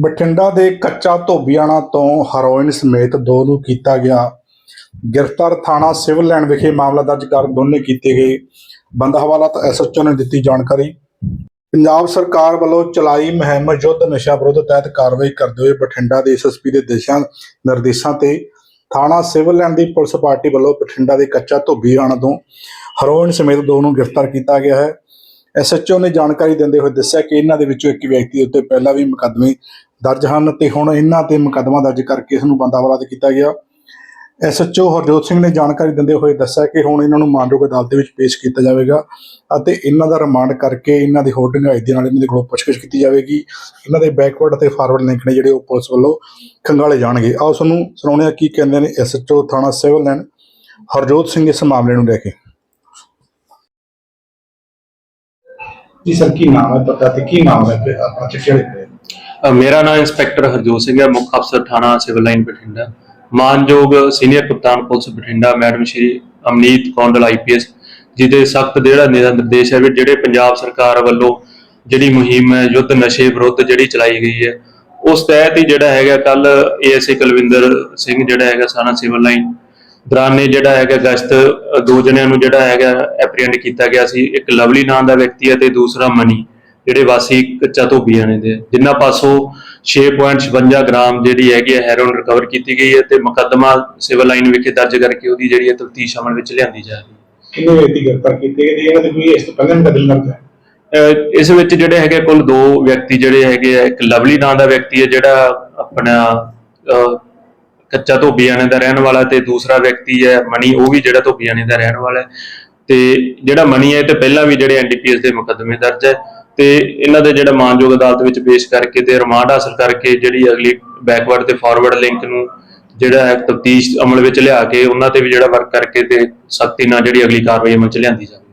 ਬਠਿੰਡਾ ਦੇ ਕੱਚਾ ਧੋਬੀਆਣਾ ਤੋਂ ਹੈਰੋਇਨ ਸਮੇਤ ਦੋ ਨੂੰ ਕੀਤਾ ਗਿਆ ਗ੍ਰਿਫਤਾਰ ਥਾਣਾ ਸਿਵਲ ਲਾਈਨ ਵਿਖੇ ਮਾਮਲਾ ਦਰਜ ਕਰ ਦੋਨੇ ਕੀਤੇ ਗਏ। ਬੰਦ ਹਵਾਲਾਤ ਐਸਐਚਓ ਨੇ ਦਿੱਤੀ ਜਾਣਕਾਰੀ। ਪੰਜਾਬ ਸਰਕਾਰ ਵੱਲੋਂ ਚਲਾਈ ਮੁਹਿੰਮ ਯੁੱਧ ਨਸ਼ਾ ਵਿਰੋਧ ਤਹਿਤ ਕਾਰਵਾਈ ਕਰਦੇ ਹੋਏ ਬਠਿੰਡਾ ਦੇ ਐਸਐਸਪੀ ਦੇ ਦਿਸ਼ਾ ਨਿਰਦੇਸ਼ਾਂ ਤੇ ਥਾਣਾ ਸਿਵਲ ਲਾਈਨ ਦੀ ਪੁਲਿਸ ਪਾਰਟੀ ਵੱਲੋਂ ਬਠਿੰਡਾ ਦੇ ਕੱਚਾ ਧੋਬੀਆਣਾ ਤੋਂ ਹੈਰੋਇਨ ਸਮੇਤ ਦੋ ਨੂੰ ਗ੍ਰਿਫਤਾਰ ਕੀਤਾ ਗਿਆ ਹੈ। ਐਸਐਚਓ ਨੇ ਜਾਣਕਾਰੀ ਦਿੰਦੇ ਹੋਏ ਦੱਸਿਆ ਕਿ ਇਹਨਾਂ ਦੇ ਵਿੱਚੋਂ ਇੱਕ ਵਿਅਕਤੀ ਉੱਤੇ ਪਹਿਲਾਂ ਵੀ ਮੁਕੱਦਮੇ ਦਰਜ ਹਨ ਤੇ ਹੁਣ ਇਹਨਾਂ ਤੇ ਮੁਕੱਦਮਾ ਦਰਜ ਕਰਕੇ ਇਸ ਨੂੰ ਬੰਦਾਵਲਾਤ ਕੀਤਾ ਗਿਆ। ਐਸਐਚਓ ਹਰਜੋਤ ਸਿੰਘ ਨੇ ਜਾਣਕਾਰੀ ਦਿੰਦੇ ਹੋਏ ਦੱਸਿਆ ਕਿ ਹੁਣ ਇਹਨਾਂ ਨੂੰ ਮਾਨਯੋਗ ਅਦਾਲਤ ਦੇ ਵਿੱਚ ਪੇਸ਼ ਕੀਤਾ ਜਾਵੇਗਾ ਅਤੇ ਇਹਨਾਂ ਦਾ ਰਿਮਾਂਡ ਕਰਕੇ ਇਹਨਾਂ ਦੀ ਹੋਲਡਿੰਗ ਆਈ ਦੇ ਨਾਲ ਇਹਨਾਂ ਦੇ ਕੋਲੋਂ ਪੁੱਛਗਿੱਛ ਕੀਤੀ ਜਾਵੇਗੀ। ਇਹਨਾਂ ਦੇ ਬੈਕਵਰਡ ਅਤੇ ਫਾਰਵਰਡ ਲਿੰਕ ਨੇ ਜਿਹੜੇ ਉਹ ਪੁਲਿਸ ਵੱਲੋਂ ਖੰਗਾਲੇ ਜਾਣਗੇ। ਆਓ ਤੁਹਾਨੂੰ ਸੁਣਾਉਂਦੇ ਹਾਂ ਕੀ ਕਹਿੰਦੇ ਨੇ ਐਸਐਚਓ ਥਾਣਾ ਸਿਵਲ ਲਾਈਨ। ਹਰਜੋਤ ਸਿੰਘ, ਇਸ ਮਾਮਲੇ ਨੂੰ ਲੈ ਕੇ। ਜੀ ਸਰ, ਕੀ ਨਾਮ ਹੈ ਪਤਾ ਤੇ ਕੀ ਨਾਮ ਹੈ? ਆਪਣਾ ਚਿੱਠੀ ਵਾਲੇ ਮੇਰਾ ਨਾਮ ਇੰਸਪੈਕਟਰ ਹਰਜੋਤ ਸਿੰਘ ਹੈ, ਮੁੱਖ ਅਫਸਰ ਥਾਣਾ ਸਿਵਲ ਲਾਈਨ ਬਠਿੰਡਾ। ਮਾਨਯੋਗ ਸੀਨੀਅਰ ਕਪਤਾਨ police Bathinda, madam Shri Amneet Kondal IPS ਜਿਹਦੇ ਸਖਤ ਜਿਹੜਾ ਨਿਰਦੇਸ਼ ਹੈ ਵੀ ਜਿਹੜੇ ਪੰਜਾਬ ਸਰਕਾਰ ਵੱਲੋਂ ਜਿਹੜੀ ਮੁਹਿੰਮ ਹੈ, ਯੁੱਧ ਨਸ਼ੇ ਵਿਰੁੱਧ ਜਿਹੜੀ ਚਲਾਈ ਗਈ ਹੈ, ਉਸ ਤਹਿਤ ਹੀ ਜਿਹੜਾ ਹੈਗਾ ਕੱਲ ਏਐਸਏ ਕੁਲਵਿੰਦਰ ਸਿੰਘ ਜਿਹੜਾ ਹੈਗਾ ਸਾਨਾ ਸਿਵਲ ਲਾਈਨ ਦੌਰਾਨੇ ਜਿਹੜਾ ਹੈਗਾ ਗਸ਼ਤ ਦੋ ਜਣਿਆਂ ਨੂੰ ਜਿਹੜਾ ਹੈਗਾ ਐਪਰੀਹੈਂਡ ਕੀਤਾ ਗਿਆ ਸੀ, ਇੱਕ ਲਵਲੀ ਨਾਂ ਦਾ ਵਿਅਕਤੀ ਹੈ ਤੇ ਦੂਸਰਾ ਮਨੀ। ਜਿਹੜੇ ਵਾਸੀ ਕੱਚਾ ਧੋਬੀਆਣੇ ਦੇ ਆ। ਜਿਨ੍ਹਾਂ ਪਾਸੋਂ 6.56 ਗ੍ਰਾਮ ਜਿਹੜੀ ਹੈਗੀ ਹੈ ਹੈਰੋਇਨ ਰਿਕਵਰ ਕੀਤੀ ਗਈ ਹੈ ਤੇ ਮੁਕੱਦਮਾ ਸਿਵਲ ਲਾਈਨ ਵਿਖੇ ਦਰਜ ਕਰਕੇ ਉਹਦੀ ਜਿਹੜੀ ਹੈ ਤਫਤੀਸ਼ ਅਮਲ ਵਿੱਚ ਲਿਆਂਦੀ ਜਾ ਰਹੀ ਹੈ। ਕਿੰਨੇ ਵਿਅਕਤੀ ਗ੍ਰਿਫਤਾਰ ਕੀਤੇ ਗਏ ਤੇ ਇਹਨਾਂ ਦੇ ਕੋਈ ਇਸ ਤੋਂ ਪਹਿਲਾਂ ਮੁਕੱਦਮੇ ਦਰਜ ਹੈ? ਅਹ ਇਸ ਵਿੱਚ ਜਿਹੜੇ ਹੈਗੇ ਕੁੱਲ ਦੋ ਵਿਅਕਤੀ ਜਿਹੜੇ ਹੈਗੇ ਆ ਇੱਕ ਲਵਲੀ ਨਾਂ ਦਾ ਵਿਅਕਤੀ ਹੈ ਜਿਹੜਾ ਆਪਣਾ ਕੱਚਾ ਧੋਬੀਆਣੇ ਦਾ ਰਹਿਣ ਵਾਲਾ ਤੇ ਦੂਸਰਾ ਵਿਅਕਤੀ ਹੈ ਮਨੀ ਉਹ ਵੀ ਜਿਹੜਾ ਧੋਬੀਆਣੇ ਦਾ ਰਹਿਣ ਵਾਲਾ ਹੈ। ਤੇ ਜਿਹੜਾ ਮਨੀ ਹੈ ਤੇ ਪਹਿਲਾਂ ਵੀ ਜਿਹੜੇ ਐਨਡੀਪੀਐਸ ਦੇ ਮੁਕੱਦਮੇ ਦਰਜ ਹੈ। ਤੇ ਇਹਨਾਂ ਦੇ ਜਿਹੜਾ ਮਾਨਯੋਗ ਅਦਾਲਤ ਵਿੱਚ ਪੇਸ਼ ਕਰਕੇ ਤੇ ਰਿਮਾਂਡ ਹਾਸਲ ਕਰਕੇ ਜਿਹੜੀ ਅਗਲੀ ਬੈਕਵਰਡ ਤੇ ਫਾਰਵਰਡ ਲਿੰਕ ਨੂੰ ਜਿਹੜਾ ਹੈ ਤਫਤੀਸ਼ ਅਮਲ ਵਿੱਚ ਲਿਆ ਕੇ ਉਹਨਾਂ ਤੇ ਵੀ ਜਿਹੜਾ ਵਰਕ ਕਰਕੇ ਤੇ ਸਖਤੀ ਨਾਲ ਜਿਹੜੀ ਅਗਲੀ ਕਾਰਵਾਈ ਅਮਲ ਚ ਲਿਆਂਦੀ ਜਾਵੇ।